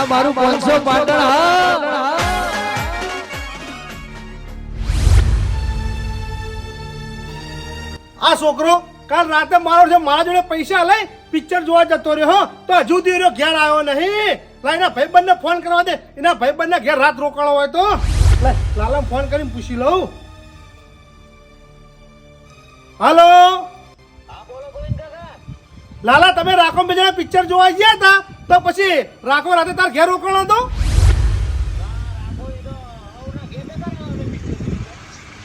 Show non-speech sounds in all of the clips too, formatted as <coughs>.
આ મારું પાંચસો પાટણ આ છોકરો કાલ રાતે મારો છે, મારા જોડે પૈસા લઈ પિક્ચર જોવા જતો રહ્યો તો હજુ સુધી ઘેર આવ્યો નહીં. લા એના ભાઈબંધને ફોન કરવા દે. એના ભાઈબંધને ઘેર રાત રોકાણો હોય તો. લાલા ફોન કરીને પૂછી લઉં. હાલો લાલા તમે રાખો બે જણા પિક્ચર જોવા ગયા હતા તો પછી રાખો રાતે તાર ઘેર રોકાણો હતો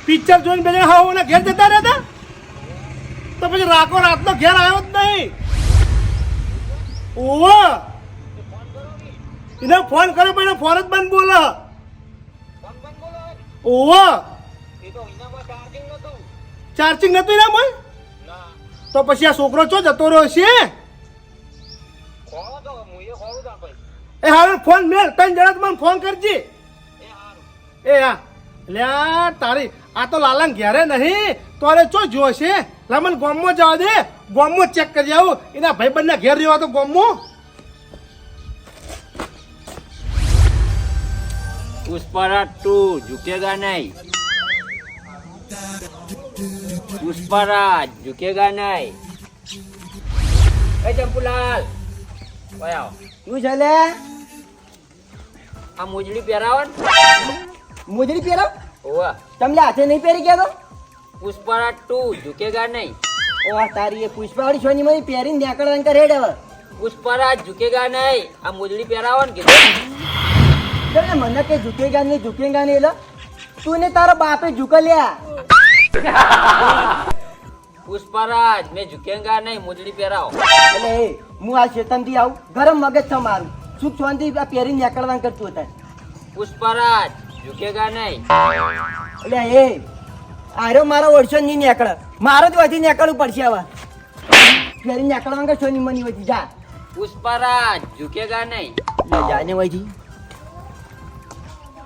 પિક્ચર જોઈને બે હા હાવ ઘેર જતા રહેતા? તો પછી રાખો રાતનો ઘેર આવ્યો જ નહીં. ઓવો એને ફોન કર્યો પણ એને ફોન જ બંધ બોલો. ઓવો ચાર્જિંગ નતું. એના મોય તો પછી આ છોકરો ચો જતો રહ્યો છે? એ હારું ફોન મેળ તને જરા મને ફોન કરજે. એ હા. લ્યા તારી આ તો લાલાન ઘેરે નહીં તો ચો જો છે? લામન ગોમમાં જવા દે ગોમમાં ચેક કરી આવું. એના ભાઈબંધના ઘેર રહેવા તો ગોમમાં. પુષ્પરાજ ટુ ઝુકેગા નહીં. પુષ્પરાજ ઝુકેગા નહીં. એ ચંપુલાલ આવ. શું છે લે? આ મોજડી પહેરાવન મોજડી પહેરાવ ઓવા તમને હાથે નહીં પહેરી ગયા તો? પુષ્પરાજ ટુ ઝુકેગા નહીં. ઓવા તારી એ પુષ્પાવાળી છોની મને પહેરીને નેકળ રંગ રેડ હવે. પુષ્પરાજ ઝુકેગા નહીં. આ મોજડી પહેરાવન કે મને કે ઝુકેગા નહીં ઝુકેગા નહીં એટલે? તું ને તારા બાપે ઝુકા પુષ્પરાજ મેં ઝુકેંગા નહીં મોજડી પહેરાવ. એટલે એ હું આ શેતનથી આવું. ગરમ મગજ છે મારું. સુખ શાંતિ આ પહેરીને નીકળવાનું કરતું હતા પુષ્પરાજ ઝુકેગા નહીં. એટલે એ આરો મારો ઓળશો નહીં નીકળે. મારો જ વધી નીકળવું પડશે હવે. પહેરીને નીકળવાનું કરશો નહીં મની વધી. જા. પુષ્પરાજ ઝુકેગા નહીં. જાને વધી.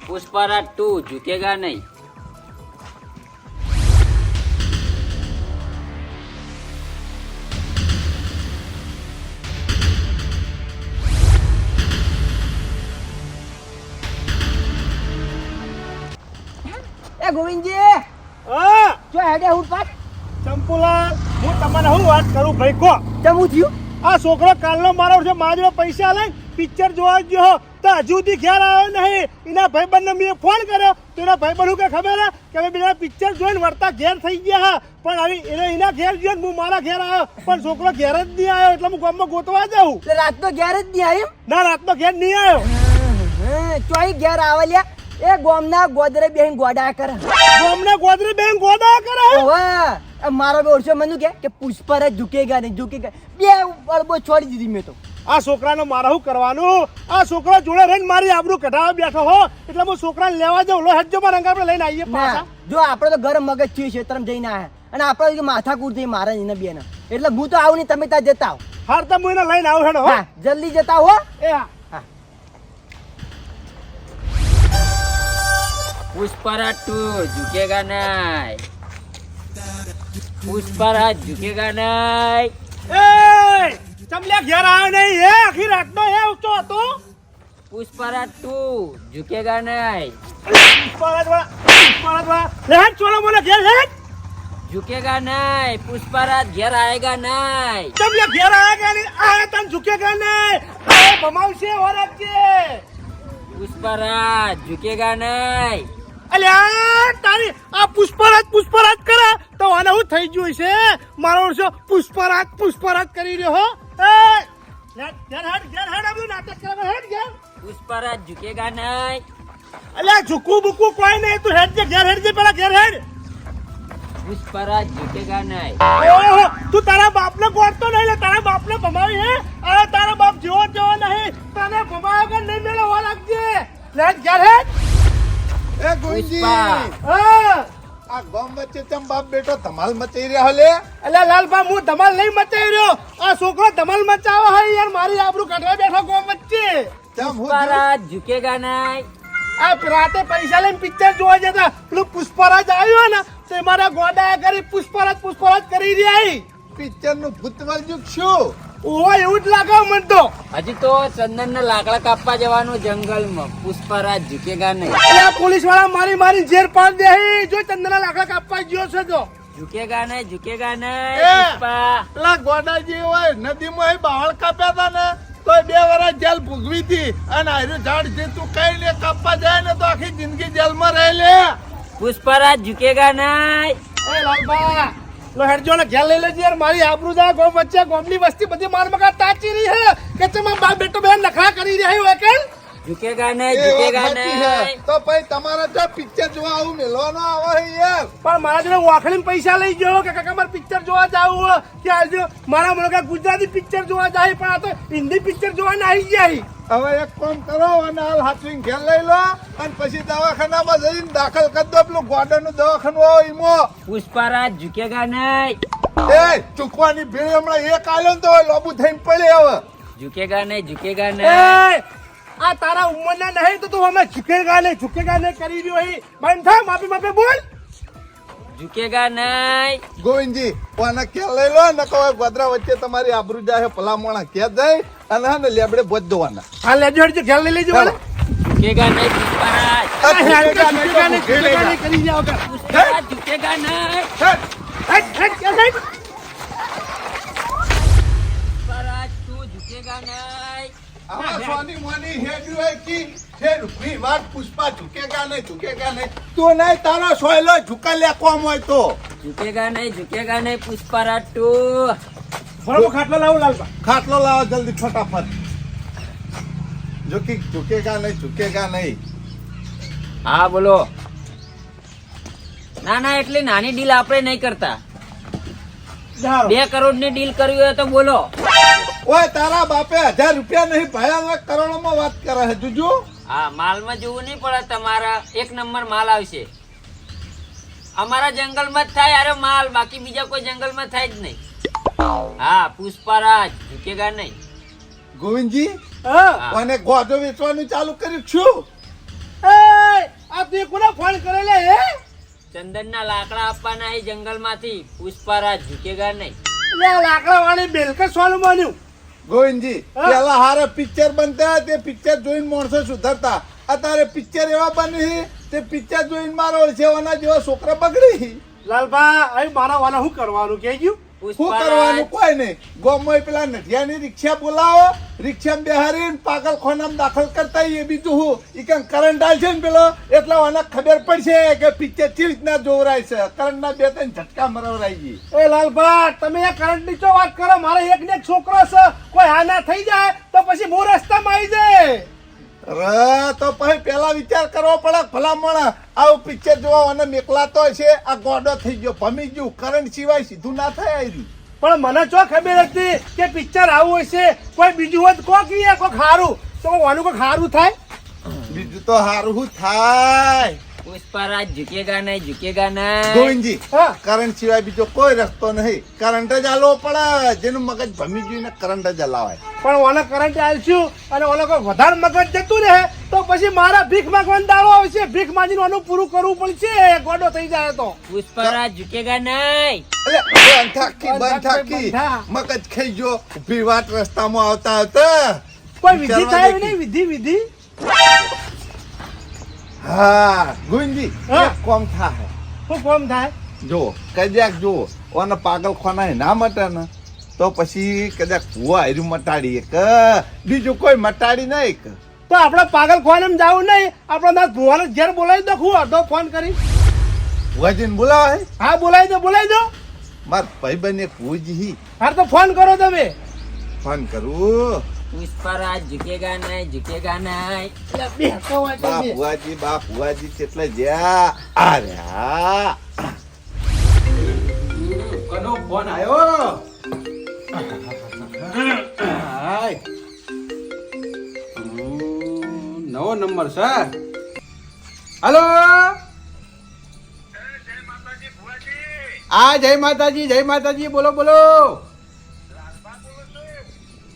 પુષ્પરાજ તું ઝુકેગા નહીં. હા જો હું પાટ ચંપુલાલ હું તમને શું વાત કરું ભાઈ કો ચમું થયું? આ છોકરો કાલનો મારો છે મારા પૈસા લઈ પિક્ચર જોવા ગયો તો હજુ સુધી ઘેર આવ્યો નહીં. એના ભાઈબંધને મેં ફોન કર્યો. તો એના ભાઈબંધ કે ખબર હે? કે અમે બીજા પિક્ચર જોઈને વળતા ઘેર થઈ ગયા હા. પણ હવે એને એના ઘેર જોઈને હું મારા ઘેર આવ્યો. પણ છોકરો ઘેર જ નહીં આવ્યો એટલે હું ગામમાં ગોતવા જાઉં. એટલે રાતનો ઘેર જ નહીં આવ્યો ના રાતનો ઘેર નહીં આવ્યો. ચોઈ ઘેર આવેલ્યા. એ ગોમના ગોદરે બેહીન ગોડા કરે. ગોમના ગોદરે બેન ગોદા કરે? ઓવા મારો બે ઓરસો મને કે? કે પુષ્પર જ ઝુકેગા નહીં ઝુકેગા બે અડબો છોડી દીધી મેં તો. આ છોકરાને મારે શું કરવાનું? આ છોકરા જોડે રહીને મારી આબરૂ કઢાવા બેઠો હો. એટલે હું છોકરાને લેવા જાઉં. લો હેડજો માં રંગા આપણે લઈને આવીએ પાછા. જો આપણે તો ગરમ મગજ છીએ ક્ષેત્રમાં જઈને આયા. અને આપણે તો માથા કૂટ થઈ મારા એને બેન. એટલે હું તો આવું નહીં તમે ત્યાં જતા આવો. હાર તો હું એને લઈને આવું હેડો હા. જલ્દી જતા હો. એ હા. पुष्पराज टू झुकेगा नहीं पुष्पराज झुकेगा नहीं એ ચમલ્યા ઘેર આવ્યો નહીં હે આખી રાતનો હે ઊંચો હતો पुष्पराज टू झुकेगा नहीं પરતવા પરતવા લેટ ચોલો મને ઘેર લેટ झुकेगा नहीं पुष्पराज घेर आएगा नहीं ચમલ્યા ઘેર આવ્યા કે નહીં આ તન ઝુકેગા નહીં આ ભમાવશે ઓરત કે पुष्पराज झुकेगा नहीं અલ્યા તારી આ પુષ્પરાજ પુષ્પરાજ કરે. તો આને હું થઈ ગયું છે મારો છો પુષ્પરાજ પુષ્પરાજ કરી રહ્યો હો. પુષ્પરાજ ઝુકેગા નહીં. અલ્યા ઝુકવું બુકવું કોઈ નહીં તું હેડ જે ઘેર હેડ જે પેલા ઘેર હેડ. પુષ્પરાજ ઝુકેગા નહીં. ઓહો તું તારા બાપને ગોળતો નહીં લે તારા બાપને ભમાવી હે? અરે તારા બાપ જેવો જેવો નહીં તને ભમાવ્યા નહીં મેળવવા લાગજે. હેડ ઘેર હેડ. એ ગુંજી હા! આ ગમ વચ્ચે ધમાલ મચાઈ રહ્યા લે એટલે લાલભા હું ધમાલ નહીં મચાઈ રહ્યો. આ છોકરો ધમાલ મચાવો હે યાર મારી આબરૂ કાઢવા બેઠો ગોમ વચ્ચે. તેમ હું પરાત ઝુકેગા નહીં આ રાતે પૈસા લઈને પિક્ચર જોવા જતા પેલું પુષ્પરાજ આવ્યો ને તે મારા ગોડા કરી પુષ્પરાજ પુષ્પરાજ કરી રહ્યા પિક્ચરનું ભૂત વાળ્યું શું ઓવા એવું જ લાગે મને તો. હજી તો ચંદન ને લાકડા કાપવા જવાનું જંગલમાં. પુષ્પરાજ ઝુકેગા નહીં. અલ્યા પોલીસવાળા મારી મારી ઝેર પાડ દે જો ચંદના લાકડા કાપવા ગયો છે તો. ઝુકેગા નહીં ઝુકેગા નહીં! પુષ્પા. પેલા ગોડાજી હોય નદીમાં એ બાળ કાપ્યા હતા ને તો બે વર્ષ જેલ ભોગવી હતી. અને આર્યું ઝાડ જે તું કઈ ને કાપવા જાય ને તો આખી જિંદગી જેલમાં રહી લે પુષ્પરાજ ઝુકેગા નહીં. એ લાલબા. લો હેડજો ને ઘેર લઈ લેજે યાર, મારી આબરૂ જા, ગોમ વચ્ચે, ગોમની વસ્તી બધી માર મગા તાચી રહી હે. કે તમે બાપ બેટો બેન નખરા કરી રહ્યા હોય કે ઝુકેગા નહીં ઝુકેગા નહીં. તો ભાઈ તમારે જો પિક્ચર જોવા આવું મેળવાનો આવે છે યાર. પણ મારા જોડે વાખડીને પૈસા લઈ ગયો કે કાકા મારે પિક્ચર જોવા જાવું કે આજુ મારા મને કે ગુજરાતી પિક્ચર જોવા જાય પણ આ તો હિન્દી પિક્ચર જોવા ના આવી જાય હવે એક કામ કરો અને હાલ હાથવીને ઘેર લઈ લો અને પછી દવાખાનામાં જઈને દાખલ કરી દો પેલું ગોડાનું દવાખાનું આવો ઈમો. પુષ્પરાજ ઝુકેગા નહીં. એ ચૂકવાની ભીડ હમણાં એક આલ્યો તો લોબુ થઈને પડે હવે. ઝુકેગા નહીં ઝુકેગા એ નહીં. આ તારા ઉંમરના નહીં તો તું અમે ઝુકેગા ને ઝુકેગા ને કરી રહ્યો હી. બંધ થા માફી માફી બોલ. ઝુકેગા નહીં. ગોવિંદજી કોને કે લઈ લો ને કોઈ ભદ્રા વચ્ચે તમારી આબરૂ જાય ભલામણા કે જાય અને હા ને લેબડે બોજ દોવાના. હા લેજો હેડજો ઘેર લઈ લેજો ચાલો. ઝુકેગા નહીં ઝુકેગા નહીં, ઝુકેગા નહીં, કરી જાવ કે ઝુકેગા નહીં. હટ હટ કે હેડ પરાજ તું ઝુકેગા નહીં. પુષ્પા ઝુકેગા નહીં ઝુકેગા નહીં. તું નહીં તારો સોયલો ઝુકા લે કોમ હોય તો. ઝુકેગા નહીં ઝુકેગા નહીં પુષ્પરાજ તું બરોબર ખાટલો લાવો લાલબા. ખાટલો લાવો જલ્દી ફટાફટ. ઝુકી ઝુકેગા નહીં ઝુકેગા નહીં. હા બોલો. ના ના એટલી નાની ડીલ આપણે નહીં કરતા. બે કરોડની ડીલ કરવી હોય તો બોલો. ઓય તારા બાપે હજાર રૂપિયા નહીં ભયાનક કરોડોમાં વાત કરે છે. જુજુ. હા માલમાં જોવું નહીં પડે તમારા એક નંબર માલ આવશે. અમારા જંગલમાં જ થાય અરે માલ બાકી બીજા કોઈ જંગલમાં થાય જ નહીં. હા પુષ્પરાજ ઝૂકેગા નહીં. ગોવિંદજી. અને ગોધો વેચવાનું ચાલુ કર્યું છું? એ આ તે કોને ફોન કરેલે હે? ચંદનના લાકડા આપવાના એ જંગલમાંથી. પુષ્પરાજ ઝૂકેગા નહીં. લે લાકડા વાળી બેલકે સોનું બન્યું. ગોવિંદજી. પેલા હારે પિક્ચર બનતા તે પિક્ચર જોઈને માણસો સુધરતા. અત્યારે પિક્ચર એવા બની તે પિક્ચર જોઈને મારો ઓળછેવાના જેવા છોકરા બગડી લાલભા અહીં મારા વાલા શું કરવાનું કે ગયું? શું કરવાનું? કોઈ નહીં. ગોમોય પેલા નઢિયાની રિક્ષા બોલાવો. રિક્ષા બેહારીને પાગલ ખોનામાં દાખલ કરતા એ બીજું હું? એ કઈ કરંટ આવશે ને પેલો? એટલે આને ખબર પડશે કે પિક્ચર ચી રીતના જોવરાય છે. કરંટ ના બે ત્રણ ઝટકા મરવરાઈ ગઈ એ લાલબા તમે આ કરંટની ચો વાત કરો. મારે એક ને એક છોકરો છે. કોઈ આના થઈ જાય તો પછી હું રસ્તામાં આવી જાય. અરે તો પછી પેલા વિચાર કરવો પડે ભલામણ આવું પિક્ચર જોવા અને મેકલાતો છે આ ગોડો થઈ ગયો ભમી ગયું કરંટ સિવાય સીધું ના થાય આવી પણ મને ચો ખબર હતી કે પિક્ચર આવું હશે કોઈ બીજું હોત કોક કોક સારું તો વાનું કોક સારું થાય? બીજું તો હારું થાય. પુષ્પરાજ ઝુકેગા નહીં ઝુકેગા નહીં. ગોવિંદજી કરંટ સિવાય બીજો કોઈ રસ્તો નહીં. કરંટ જ આલવો પડે. જેનું મગજ ભમી ગયું ને કરંટ જ હલાવાય. પણ ઓને કરંટ આલશું અને ઓને કોઈ વધારે મગજ જતું રહે તો પછી મારા ભીખ માંગવાનો દાડો આવશે. ભીખ માંગીને ઓનું પૂરું કરવું પડશે. ગોડો થઈ જાય તો. પુષ્પરાજ ઝુકેગા નહીં. અલે, બંધ થાકી બંધ થાકી બંધ. થા. મગજ ખાઈ ગયો. વાત રસ્તામાં આવતા આવતા કોઈ વિધિ થાય નહીં? વિધિ વિધિ. હા ગુંજી હા. કોમ થાય? શું કોમ થાય? જો કદાચ જો ઓને પાગલ ખોના ના મટે ને. તો પછી કદાચ કુવા હાર્યું મટાડીએ કે બીજું કોઈ મટાડી નહીં કે તો આપણે પાગલ ખોવાને જવું નહીં. આપણે ના ભુવાને ઘેર બોલાવી દો હું અડધો ફોન કરી. ભુવાજીને બોલાવે? હા બોલાવી દો બોલાવી દો. માર ભાઈબંધ એક ભુજી હા. તો ફોન કરો તમે. ફોન કરું? પુષ્પરાજ ઝુકેગા નહીં ઝુકેગા નહીં બાપુઆજી બાપુઆજી એટલે જ્યાં અરે કનો ફોન આવ્યો નવો નંબર સર હલો? આ જય માતાજી જય માતાજી બોલો બોલો.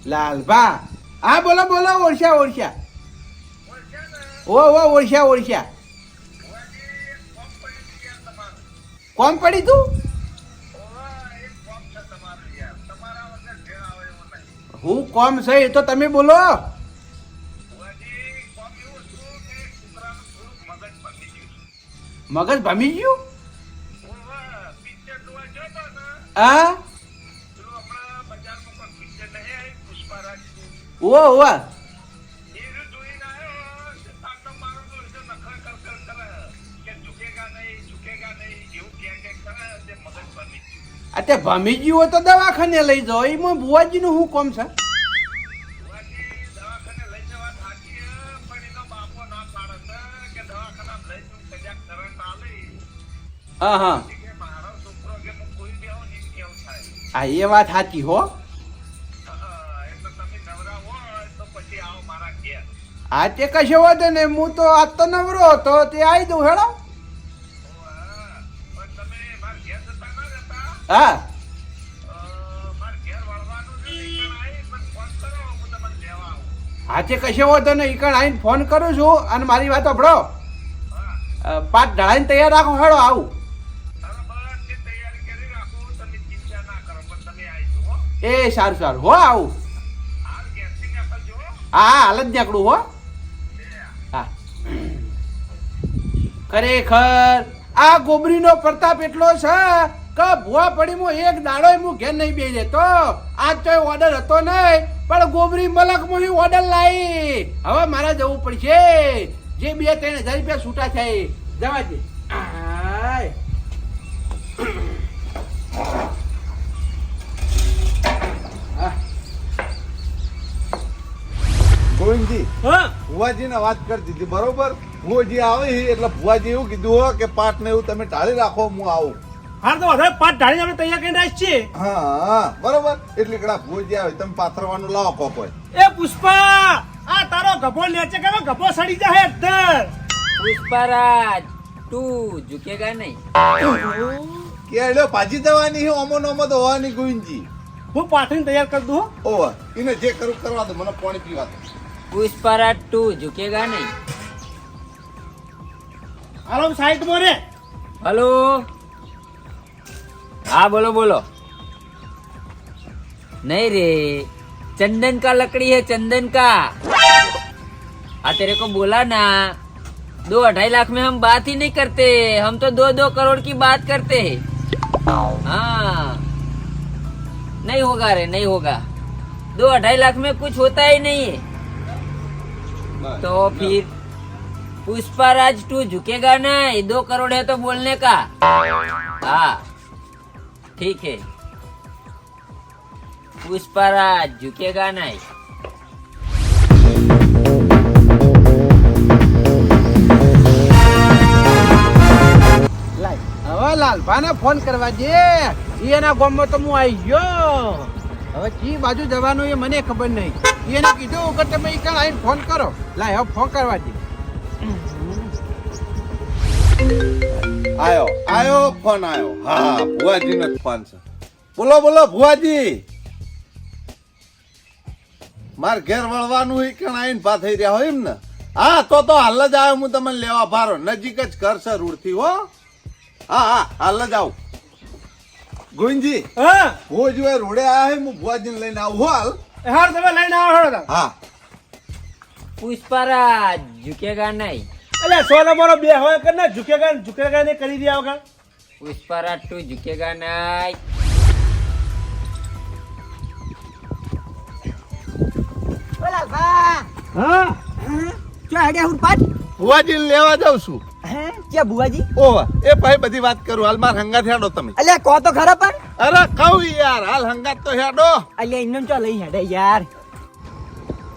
લાલભા. હા, બોલો બોલો ઓળખ્યા ઓળખ્યા ઓ ઓ ઓળખ્યા કોમ પડી તું? હું કોમ છે એ તો તમે બોલો. મગજ ભમી ગયું? હા? ઓ ઓ અત્યારે ભમી ગયું હોય તો દવાખાને લઈ જાઓ. એમાં ભુવાજીનું શું કોમ છે? હા હા. હા એ વાત સાચી હો. હા તે કશો વાંધો ને હું તો આજ તો નવરો હતો, તે આવી દઉં હેડો હા. હા, તે કશો વાંધો ને ઈકણ આવીને ફોન કરું છું અને મારી વાત સાંભળો. પાંચ ઢળાઈને તૈયાર રાખો હેડો આવું. એ સારું સારું. હો, આવું. હા, હાલ જ નીકળું, હા. ખરેખર. આ ગોબરીનો પ્રતાપ એટલો છે કે ભુવા હું એક દાડો હું ઘેર નહીં બે રહેતો. આજ તો ઓર્ડર હતો નહીં, પણ ગોબરી મલકમાં ઓર્ડર લાવી. હવે મારે જવું પડશે. જે બે ત્રણ હજાર રૂપિયા છૂટા થાય. જવા દે. ભુવાજીને વાત કરી દીધી બરોબર? ભુવાજી આવે એટલે ભુવાજી એવું કીધું હો કે પાટ ને એવું તમે ટાળી રાખો હું આવું. હા તો વધારે પાટ ઢાળીને આપણે તૈયાર કરીને રાખીએ છીએ હા બરોબર? એટલે કડા ભુવાજી આવે તમે પાથરવાનું લાવો કોક હોય એ પુષ્પા આ તારો ગભો લેચે કે ગભો સડી જાય અંદર. પુષ્પરાજ તું ઝુકેગા નહીં. કે એલો ભાજી દેવાની છે ઓમો નોમો તો હોવાની ગોવિંદજી હું પાથરીને તૈયાર કરી દઉં હો. ઓવા એને જે કરું કરવા દો મને પાણી પીવા દો. उस पर टू झुकेगा नहीं। हेलो साइड मोरे। हेलो? हाँ बोलो बोलो। नहीं रे चंदन का लकड़ी है चंदन का। आ तेरे को बोला ना दो अढ़ाई लाख में हम बात ही नहीं करते हम तो दो दो करोड़ की बात करते है। हाँ। नहीं होगा रे नहीं होगा। दो अढ़ाई लाख में कुछ होता ही नहीं है। तो फिर पुष्पाराज टू झुकेगा नहीं दो करोड़ है तो बोलने का हाँ ठीक है पुष्पाराज झुकेगा नहीं લાય હવે લાલભાને ફોન કરવા દે ઈ એના ગામમાં તો હું આવી ગયો હવે કી બાજુ જવાનું એ મને ખબર નહીં. એને કીધું કે તમે કાં આવીને ફોન કરો. લાય હવે ફોન કરવા દે. આયો આયો ફોન આયો. હા, ભુવાજી નો ફોન છે. બોલો બોલો, ભુવાજી. માર ઘેર વળવાનું હોય કે આઈને ભા થઈ રહ્યા હોય એમ ને? હા, તો તો હાલ જ આવ્યો હું તમને લેવા ભારો. નજીક જ ઘર છે, રૂડથી, હો. હા હા, હાલ જ આવું. ગોવિંદજી હા? હું જો રોડે આયા હે હું ભુવાજીને લઈને આવું હો હાલ. હાર તમે લઈને આવો હા પુષ્પારા ઝુકેગા નહીં. અલે સો નંબરનો બે હોય કર ને ઝુકેગા ઝુકેગા ને કરી દે વગર? પુષ્પારા તો ઝુકેગા નહીં. ઓલા બા. હા? ચો હડ્યા હું પાટ ભુવાજીને લેવા જાઉં છું. હે? ક્યાં બુવાજી ઓવા એ ભાઈ બધી વાત કરું હાલ માર હંગાત હેડો તમે. અલ્યા કહો તો ખરા પણ. અરે કહું યાર હાલ હંગાત તો હેડો. અલ્યા ઇન્નો ચો લઈ હેડે યાર.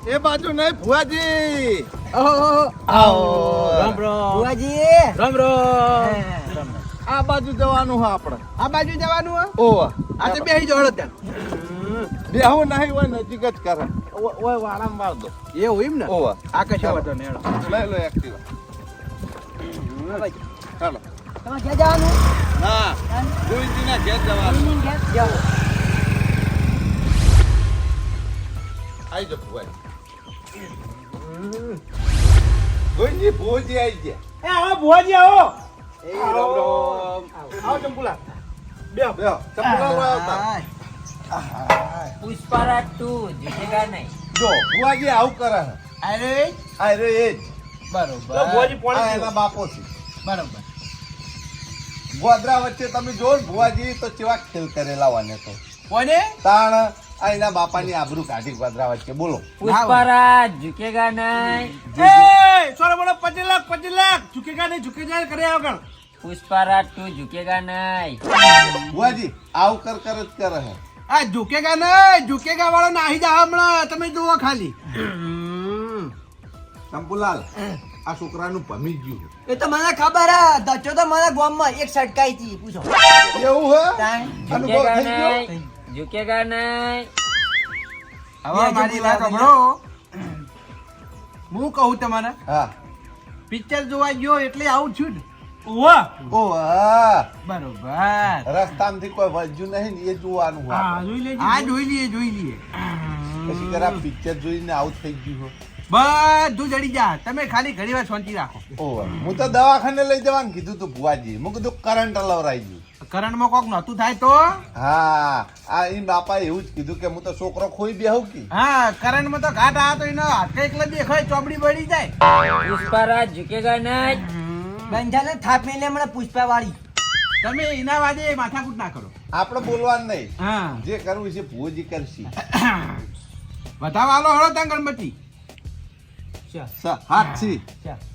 એ બાજુ નહીં ભુવાજી. ઓહો આવો. રામ રામ. ભુવાજી. રામ રામ. આ બાજુ જવાનું હા આપણે. આ બાજુ જવાનું હા? ઓવા આ તો બેહી જોડો ત્યાં. બેહું નહીં હોય નજીક જ કરે. ઓય વાળામાં માર દો. એવું એમ ને? ઓવા આ કશા વાતો નેડો લઈ લો એક્ટિવા. ચાલો તમારે ક્યાં જવાનું ના ગોવિંદજીના ઘેર જવાનું ઇન્ડિયન જાઓ આઈ જાઓ ભુવાજી ગોવિંદજી ભુવાજી આઈ ગયા એ આવો બુવાજી આવો એ રામ રામ આવો ચંપુલા બેહો બેહો ચંપલા આવતા હાય. પુષ્પારાજ ટુ જીતેગા નહીં જો ભુવાજી આવું કરે છે. અરે એ જ બરોબર ભુવાજી પોણી એના બાપો છે બરોબર. ગોધરા વચ્ચે તમે જો ભુવાજી તો કેવા ખેલ કરેલા વાને તો. કોને? તાણ આ એના બાપાની આબરૂ કાઢી ગોધરા વચ્ચે. બોલો. પુષ્પારાજ ઝુકેગા નહીં. એ સોરે બોલો પચીસ લાખ પચીસ લાખ ઝુકેગા નહીં ઝુકે જાય કરે આગળ. પુષ્પારાજ તું ઝુકેગા નહીં. ભુવાજી આવું કર કર જ કરે હે. આ ઝુકેગા નહીં ઝુકેગા વાળો નાહી જા હમણાં. તમે જુઓ ખાલી. શંભુલાલ આ છોકરાનું ભમી ગયું એ તો મને ખબર હે દચ્ચો તો મારા ગામમાં એક સટકાઈ હતી પૂછો. એવું હે. અનુભવ થઈ ગયો નહીં ઝુકેગા નહીં. હવે મારી વાત સાંભળો. હું કહું તમારે? હા. પિક્ચર જોવા ગયો એટલે આવું છું ને. બરોબર. રસ્તામાંથી કોઈ વજ્યું નહીં ને એ જોવાનું હા જોઈ લેજો. આ જોઈ લઈએ જોઈ લઈએ. પછી કરા પિક્ચર જોઈને આવું થઈ ગયું હોય. બધું જડી જા. તમે ખાલી ઘડી વાર શાંતિ રાખો. ઓવે. હું તો દવાખાને લઈ જવાનું કીધું તું ભુવાજી હું કીધું કરંટ લવરાઈ ગયું. કરંટમાં કોક નતું થાય તો? હા આ ઈ બાપા એવું જ કીધું કે હું તો છોકરો ખોઈ બેહું કી. હા કરંટમાં તો ઘાટ આ તો એનો એક એકલા દેખાય ચોપડી બળી જાય. પુષ્પારાજ ઝુકેગા નહીં બંધાને થાપ મેલે મને પુષ્પા વાળી તમે એના વાદે માથાકૂટ ના કરો. આપણે બોલવાનું નહીં. હા. જે કરવું છે ભુવજી કરશી. વધાવા <coughs> હાલો હળો ત્યાં ગણપતિ હાથ છી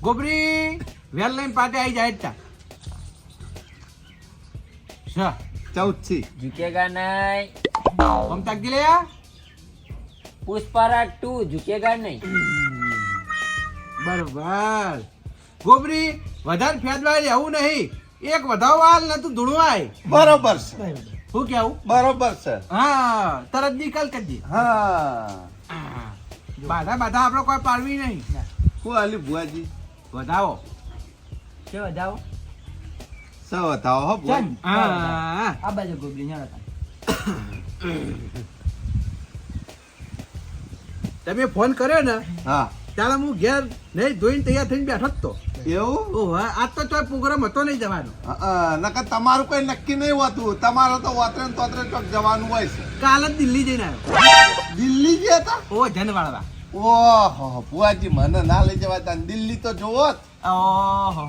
ગોબરી વેલ લઈને પાટે આવી જાય તા. શ ચૌદ છી ઝુકેગા નહીં. મમતા ગી લે પુષ્પારાજ ટુ ઝુકેગા નહીં. બરોબર. ગોબરી વધારે ફેદવાય આવું નહીં. એક વધારો હાલ ને તું ધૂણવાય બરોબર છે. શું કેવું? બરોબર છે. હા તરત નિકાલ કરજે હા. બાધા બાધા આપણે કોઈ પાડવી નહીં. શું હાલી ભુવાજી? વધાવો. કે વધાવો? સ વધાવો હો ભુવાજી? હા. આ બાજુ ગોબલી ન્યાણો તમે ફોન કર્યો ને હા. ત્યારે હું ઘેર નહીં ધોઈને તૈયાર થઈને બેઠો જ તો. એવું? ઓહો આજ તો તો પ્રોગ્રામ હતો નહીં જવાનો. નકર તમારું કઈ નક્કી નહીં હોતું. તમારો તો વાતરે ને તોતરે ચોક જવાનું હોય છે. કાલે દિલ્હી જઈને આવ્યો. દિલ્હી ગયા હતા ઓ જનવાળવા. ઓહો ભુવાજી મને ના લઈ જવા તા દિલ્હી તો જોવો ઓહો.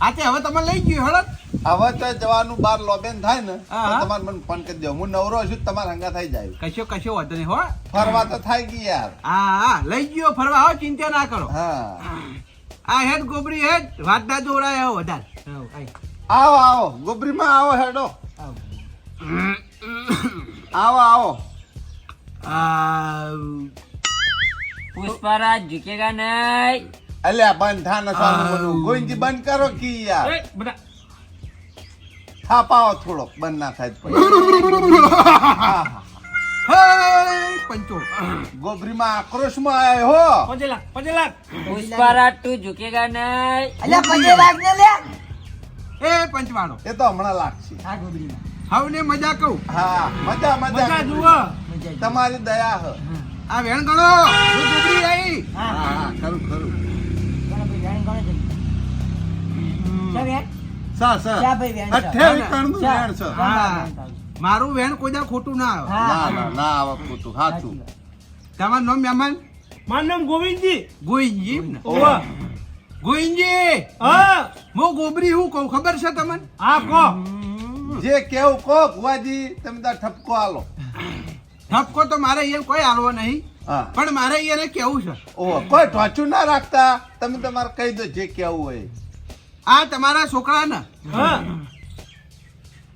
આ હવે તમે લઈ ગયું હળદ? હવે તો જવાનું બાર લોબેન થાય ને તમારે મને ફોન કરી દો હું નવરો છું તમારે હંગા થઈ જાય. કશો કશો વાંધો નહીં હો. ફરવા તો થાય ગઈ યાર. હા હા લઈ ગયો ફરવા. આવો ચિંતા ના કરો. હા. આ હેડ ગોબરી હેડ. વાત ના જોડાય આવો વધારે. આવ, આવો ગોબરીમાં આવો હેડો. આવો. આવો આ પુષ્પારાજ ઝુકેગા નહીં. અલ્યા બંધ થા ને સાનું બનવું બંધ કરો કી યાર એ બધા. થાપાવો થોડો બંધ ના થાય તો પછી. હા, હા. હે પંચો. ગોબરીમાં આક્રોશમાં આવ્યો હો. પચીસ લાખ પચીસ લાખ ઝુકેગા નહીં. અલ્યા પગે ને લે. એ પંચવાળો. એ તો હમણાં લાગશે. આ ગોબરીમાં હવને મજા કહું. હા મજા મજા મજા જુઓ. તમારી દયા હ. આ વેણ ગણો. હું ગોબરી આવી હા, હા ખરું ખરું. વેણ. મારું વેણ કોઈ દાડો ખોટું ના આવે. ના ના ના આવે ખોટું. સાચું. તમારું નામ મહેમાન? મારું નામ ગોવિંદજી. ગોવિંદજી. ગોવિંદજી. હા. હું ગોબરી હું કહું ખબર છે તમને? હા કહો. જે કેવું કહો ભુવાજી તમે તાર ઠપકો આલો. ઠપકો તો મારે અહીંયા કોઈ હાલવો નહીં. પણ મારે અહીંયા કેવું છે? ઓહો કોઈ ટોચું ના રાખતા? તમે તમારે કહી દો જે કેવું હોય. આ તમારા છોકરાને હા.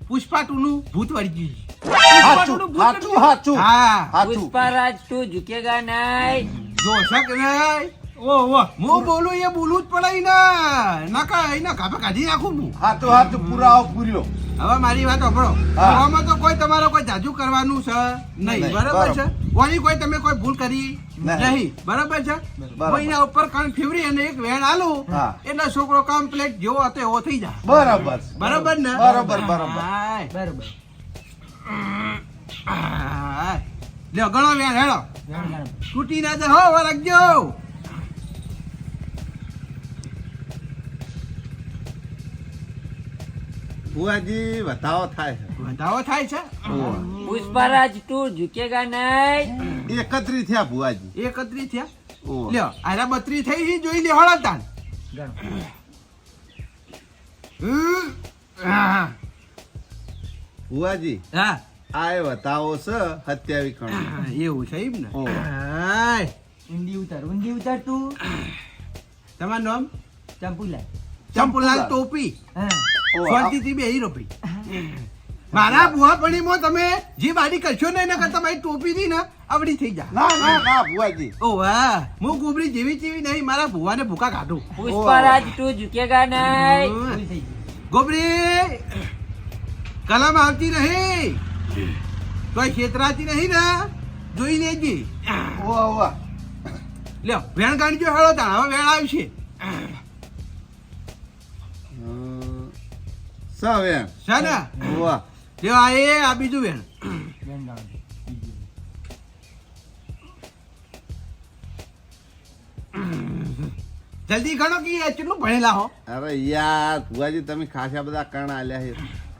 પુષ્પા ટુ નું ભૂત વળી હાચું હાચું હાચું. હા. હાચું. પુષ્પારાજ તું ઝુકેગા નહીં. જોશે કે નહીં? ઓ ઓ. હું બોલું એ બોલવું જ પડે ને. નકા એના કાપે કાઢી નાખું હું. હાચું હાચું. પુરાવો પૂર્યો. હવે મારી વાત સાંભળો. હા. તો કોઈ તમારે કોઈ જાજુ કરવાનું છે? નહીં. બરાબર. છે? કોઈ કોઈ તમે કોઈ ભૂલ કરી? નહીં. બરાબર છે? એના ઉપર કાન ફેવરી અને એક વેણ આલુ. એટલે છોકરો કમ્પ્લેટ જેવો હતો એવો થઈ જાય. બરાબર. બરાબર ને? બરાબર બરાબર. બરોબર. લ્યો ગણો વેણ હેડો તૂટી ના જાય. હો રાખજો. ભુવાજી વધાવો થાય છે. વધાવો થાય છે? પુષ્પરાજ તું ઝુકેગા નહીં. એકત્રી થયા ભુવાજી. એકત્રી થયા? લ્યો આરા બત્રી થઈ છે જોઈ લે હળા તાન હમ. હા ભુવાજી હા. આ એ વતાવો છે હત્યાવી કણ એવું છે એમ ને. ઊંડી ઉતાર ઊંધી ઉતાર તું. તમારું નામ? ચંપુલા ચંપુલાલ. ટોપી. હા. શાંતિથી બેહી ભાઈ. મારા બુહાપણીમાં તમે જે વાડી કરશો ને એના કરતા મારી ટોપી ની ને આવડી થઈ જા. ના ના ના ભુવાજી ઓ વાહ. હું ગોબરી જેવી જેવી નહીં મારા ભુવાને ભૂકા કાઢું પુષ્પરાજ તું ઝુકેગા નહીં. ગોબરી કલમ આવતી નહીં. કોઈ છેતરાતી નહીં ને જોઈ લેજે. ઓ વાહ લ્યો વેણ કાઢજો હાલો તાણ. હવે વેણ આવશે. સવેન છે ને વાહ લ્યો આ એ આ બીજું વેણ જલ્દી ગણો કે કેટલું ભણેલા હો? અરે યાર ભુવાજી તમે ખાસા બધા કણ આલ્યા છે.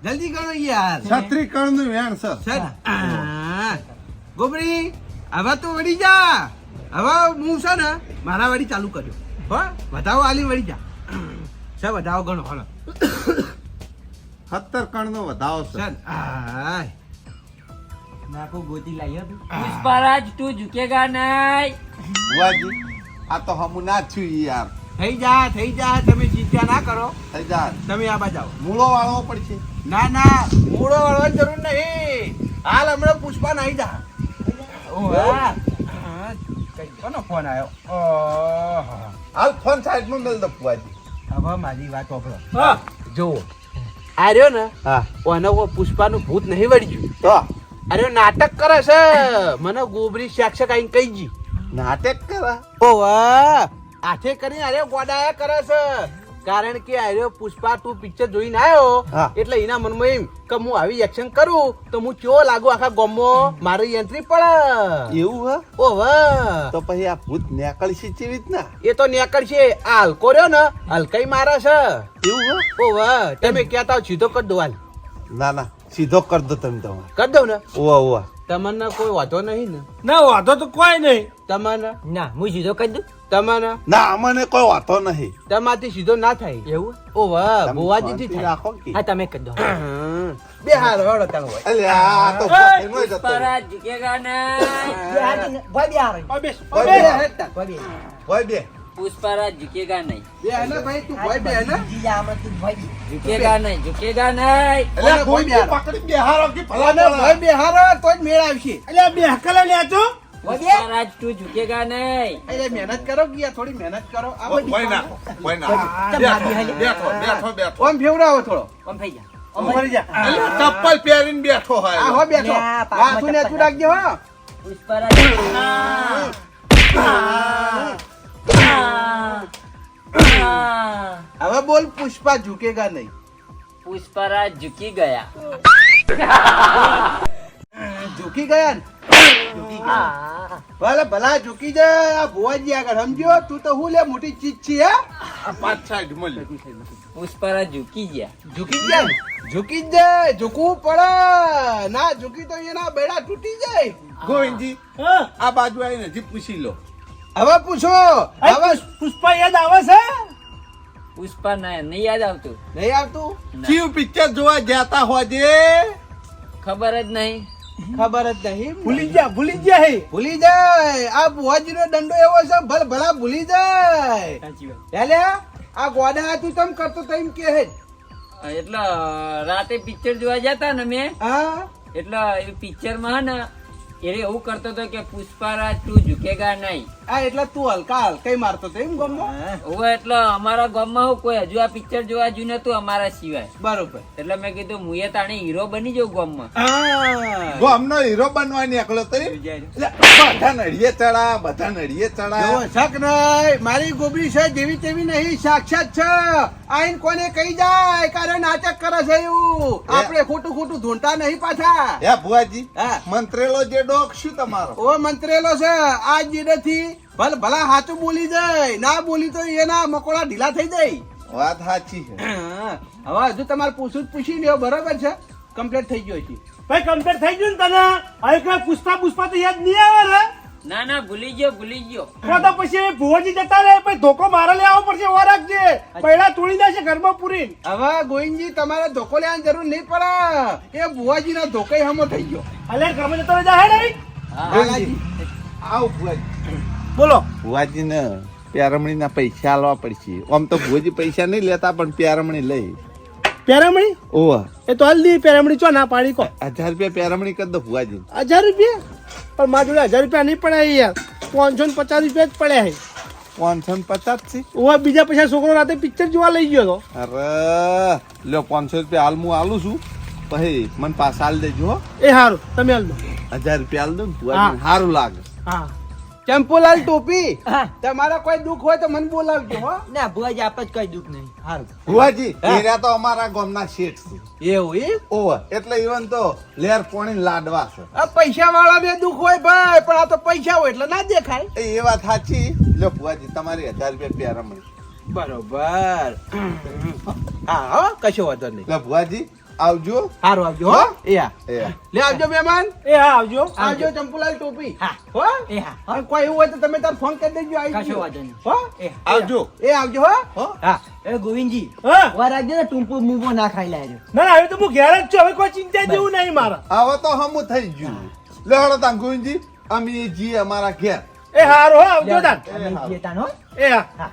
જલ્દી ગણો યાર. છત્રી કણનું વેણ છે. સર ગોબરી હવે તું વળી જા. હવે હું છે ને મારા વાળી ચાલુ કર્યો. હો વધાવો આલી વળી જા. સર વધાવો ગણો હલો. સત્તર કણ નો વધાવો છે. નાખો ગોતી લાવી હતું પુષ્પરાજ તું ઝુકેગા નહીં. ભુવાજી આ તો હમુ ના છું યાર. થઈ જા થઈ જા તમે ચિંતા ના કરો. થઈ જા. તમે આ બાજુ મૂળો વાળો પડશે. ના ના મૂળો વાળવાની જરૂર નહીં. હાલ હમણાં પુષ્પા આવી જા. કોનો ફોન આવ્યો ઓહો. હાલ ફોન સાઈડનું મેલ દો ભુવાજી. હવે મારી વાત સાંભળો જુઓ. આ રહ્યો ને હા. ઓને પુષ્પાનું ભૂત નહીં વળ્યું તો? અરે નાટક કરે છે. મને ગોબરી શાક્ષક આઈને કહી જી નાટક કરે ઓ વાહ આથે કરી અરે ગોડાયા કરે છે. કારણ કે આર્યો પુષ્પા તું પિક્ચર જોઈને આવ્યો એટલે એના મનમાં એમ કે હું આવી એક્શન કરું તો હું ચો લાગુ આખા ગોમો મારી એન્ટ્રી પડે એવું હ? ઓ તો પછી આ ભૂત નેકળશે કેવી રીતના? એ તો નેકળ છે આ હલકો રહ્યો ને હલકાઈ મારે છે. એવું હ? ઓ તમે કહેતા સીધો કરી દો હાલ. ના ના. સીધો કર દો તમે તમારે કરી દઉં ને. ઓવા ઓવા તમને કોઈ વાંધો નહીં ને. ના વાંધો તો કોઈ નહીં. તમને? ના હું સીધો કરી દઉં. તમને ના અમને કોઈ વાતો નહીં. તમારથી સીધો ના થાય. એવું? ઓ વાહ તમે થી થાય. રાખો કે? હા તમે કહી દો. બે હાર હળો તાણ હોય. અલે આ તો ફાટીને જતો પરા પુષ્પરાજ ના નહીં ભાઈ બે હાર ભાઈ બે. ભાઈ બે ભાઈ બે. પુષ્પરાજ ઝુકેગા નહીં બે હે ભાઈ તું ભાઈ બે હે ને? આમાં તું ભાઈ. ઝુકેગા નહીં ઝુકેગા નહીં અલે કોઈ પકડી બેહારો કે ભલા ના ભાઈ બે હારો તો જ મેળ આવશે. એટલે આ બે પુષ્પરાજ તું ઝુકેગા નહીં. અરે મહેનત કરો ગયા થોડી મહેનત કરો. આ બધી હોય ના હોય ના. બેઠો, બેઠો બેઠો ઓમ ફેવડાવો થોડો. આમ થઈ જા. આમ ફરી જા. ચપ્પલ પહેરીને બેઠો હોય. આ હો બેઠો. ને તું રાખજે હો. પુષ્પરાજ હવે બોલ પુષ્પા ઝુકેગા નહીં. પુષ્પરાજ ઝુકી ગયા. ઝૂકી ગયા ને? ભલે ભલા ઝૂકી જાય આ ભુવાજી આગળ સમજ્યો? તું તો હું લે મોટી ચીજ છે હે? આ પાંચ સાઈડ મળી પુષ્પરાજ ઝુકી ગયા. ઝૂકી જ ને? ઝૂકી જ જાય ઝૂકવું પડે. ના ઝૂકી તો એના બેડા તૂટી જાય. ગોવિંદજી આ બાજુ આવીને હજી પૂછી લો. હવે પૂછો. હવે પુષ્પા યાદ આવે છે? પુષ્પા ના નહીં યાદ આવતું. નહીં આવતું. કયું પિક્ચર જોવા ગયા હોજે. ખબર જ નહીં. ખબર જ નહીં ભૂલી ગયા ભૂલી ગયા હે. ભૂલી જાય. આ ભુવાજીનો દંડો એવો છે ભલ ભલા ભૂલી જાય. સાચી વાત. એટલે આ ગોડા તું તમ કરતો તો એમ કે હે એટલે રાતે પિક્ચર જોવા જતા ને મેં. હા? એટલે એ પિક્ચરમાં ને એ એવું કરતો હતો કે પુષ્પારાજ તું ઝુકેગા નહીં. આ એટલે તું હલકા હલકાઈ મારતો તો એમ ગામમાં? હવે એટલે અમારા ગામમાં હું કોઈ હજુ આ પિક્ચર જોવા જ્યું નતું અમારા સિવાય. બરોબર. એટલે મેં કીધું હું એ તાણી હીરો બની જાઉં ગામમાં. ગામનો હીરો બનવા નીકળ્યો તો બધા નડીએ ચડા બધા નડીએ ચડા. શક નહીં મારી ગોબરી છે જેવી તેવી નહીં. સાક્ષાત છે. આઈન કોને કહી જાય કારણ નાટક કરે છે એવું? આપણે ખોટું ખોટું ધૂંટા નહીં પાછા. હે ભુવાજી મંત્રેલો જે ડોક શું તમારો? ઓ મંત્રેલો છે. આ જીડેથી ભલ ભલા સાચું બોલી જાય ના બોલી તો એના મકોડા ઢીલા થઈ જાય. વાત સાચી છે. હવે હજુ તમારે પૂછું જ પૂછી લ્યો બરોબર છે? કમ્પ્લીટ થઈ ગયો છે. ભાઈ કમ્પ્લીટ થઈ ગયું ને તને? હવે કઈ પુષ્પા પુષ્પા તો યાદ નહીં આવે રે? ના ના ભૂલી ગયો ભૂલી ગયો. તો તો પછી ભુવાજી જતા રહે પછી ધોકો મારે લઈ આવવો પડશે ઓ રાખજે. પૈડા તોડી દેશે ઘરમાં પૂરી હવે ગોવિંદજી તમારે ધોકો લેવાની જરૂર નહીં પડે. એ બુવાજીનો ધોકો હમો થઈ ગયો. અલે ઘરમાં જતો રહે હે નહીં? આવો ભુવાજી. બોલો. ભુવાજીને પ્યારમણીના પૈસા આલવા પડશે. આમ તો ભુવાજી પૈસા નહીં લેતા પણ પ્યારમણી લઈ. પેરામણી ઓવા એ તો હાલ દી પેરામણી ચો ના પાડી કો? હજાર રૂપિયા પેરામણી કરી દો ભુવાજી. હજાર રૂપિયા? પણ મારા જોડે હજાર રૂપિયા નહીં પડ્યા યાર. પાંચસો ને પચાસ રૂપિયા જ પડ્યા છે. પાંચસો ને પચાસથી ઓવા બીજા પૈસા છોકરો રાતે પિક્ચર જોવા લઈ ગયો તો અરે લ્યો પાંચસો રૂપિયા હાલ હું આલું છું. પછી મને પાછા હાલ દેજો. એ સારું તમે હાલ દો. હજાર રૂપિયા હાલ દો ને ભુવાજીને. સારું લાગે. હા. ચંપુલાલ ટોપી. તમારા કોઈ દુઃખ હોય તો મને બોલાવજો હો. ના ભુવાજી આપ જ કોઈ દુઃખ નહીં. સારું. ભુવાજી એરા તો અમારા ગામના શેઠ છે. એવું એ ઓવા એટલે ઈવન તો લેર પોણી લાડવા છે. આ પૈસા વાળા બે દુઃખ હોય ભાઈ પણ આ તો પૈસા હોય એટલે ના દેખાય. એ એ વાત સાચી. લ્યો ભુવાજી તમારી હજાર રૂપિયા પ્યારમણી બરોબર. હા હો કશો વાંધો નહીં. લે ભુવાજી આવજો. સારું આવજો હો. એ હા. લે આવજો મહેમાન. એ હા આવજો. આવજો. ચંપુલાલ ટોપી. હા. હો? એ હા. કોઈ એવું હોય તો તમે તાર ફોન કરી દેજો આવી કશો વાંધો નહીં. હો? એ આવજો. એ આવજો હો. હો? હા. એ ગોવિંદજી વાર આજે ને ટૂંપો મૂવો ના ખાઈ લાયો ના ના હવે તો હું ઘેર જ છું. હવે કોઈ ચિંતા જેવું નહીં મારા. હવે તો હમું થઈ ગયું. લે હળો તાં ગોવિંદજી અમે જી અમારા ઘેર. એ હારું હો આવજો તાન. એ હો. એ હા.